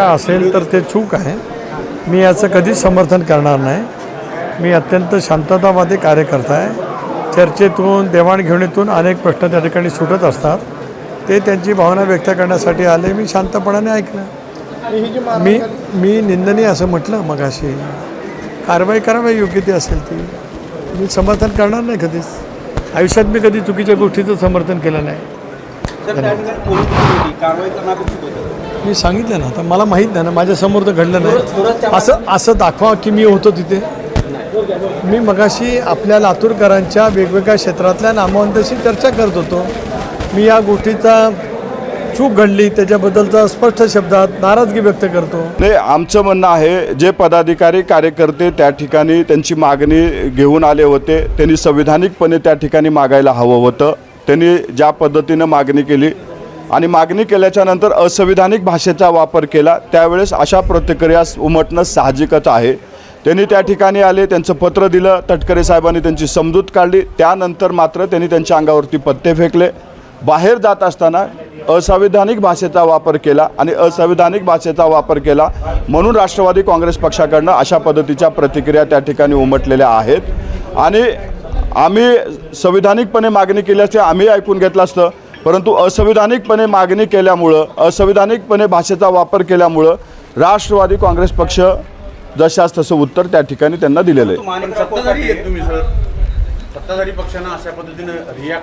का असेल तर ते चूक आहे. मी याचं कधीच समर्थन करणार नाही. मी अत्यंत शांततावादी कार्यकर्ता आहे. चर्चेतून देवाणघेवाणीतून अनेक प्रश्न त्या ठिकाणी सुटत असतात. ते त्यांची भावना व्यक्त करण्यासाठी आले. मी शांतपणाने ऐकलं. मी मी निंदनीय असं म्हटलं मगाशी कारवाई करावी योग्य ती असेल ती. मी समर्थन करणार नाही कधीच. आयुष्यात मी कधी चुकीच्या गोष्टीचं समर्थन केलं नाही. मी सांगितलं ना आता मला माहीत नाही ना माझ्यासमोर तर घडलं नाही. असं असं दाखवा की मी होतो तिथे. मी मगाशी आपल्या लातूरकरांच्या वेगवेगळ्या क्षेत्रातल्या नामवंताशी चर्चा करत होतो. मी या गोष्टीचा चूक घडली त्याच्याबद्दलचा स्पष्ट शब्दात नाराजगी व्यक्त करतो. नाही आमचं म्हणणं आहे जे पदाधिकारी कार्यकर्ते त्या ठिकाणी त्यांची मागणी घेऊन आले होते त्यांनी संविधानिकपणे त्या ठिकाणी मागायला हवं होतं. त्यांनी ज्या पद्धतीनं मागणी केली आणि मागणी केल्याच्यानंतर असंविधानिक भाषेचा वापर केला त्यावेळेस अशा प्रतिक्रिया उमटणं साहजिकच आहे. त्यांनी त्या ठिकाणी आले त्यांचं पत्र दिलं तटकरे साहेबांनी त्यांची समजूत काढली त्यानंतर मात्र त्यांनी त्यांच्या अंगावरती पत्ते फेकले. बाहेर जात असताना असंविधानिक भाषेचा वापर केला आणि असंविधानिक भाषेचा वापर केला म्हणून राष्ट्रवादी काँग्रेस पक्षाकडनं अशा पद्धतीच्या प्रतिक्रिया त्या ठिकाणी उमटलेल्या आहेत. आणि आम्ही संविधानिकपणे मागणी केल्याचे आम्ही ऐकून घेतलं असतं. परंतु असंविधानिकपणे मागणी केल्यामुळं असंविधानिकपणे भाषेचा वापर केल्यामुळं राष्ट्रवादी काँग्रेस पक्ष जशास तसं उत्तर त्या ठिकाणी त्यांना दिलेलं आहे. सत्ताधारी तुम्ही अशा पद्धतीनं